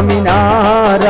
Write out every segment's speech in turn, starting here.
Swami Narayan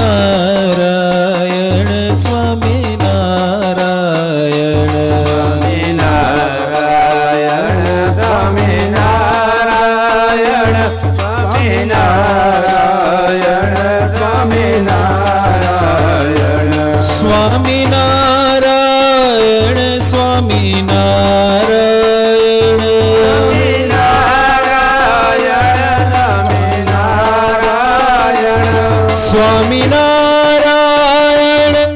Swami Narayana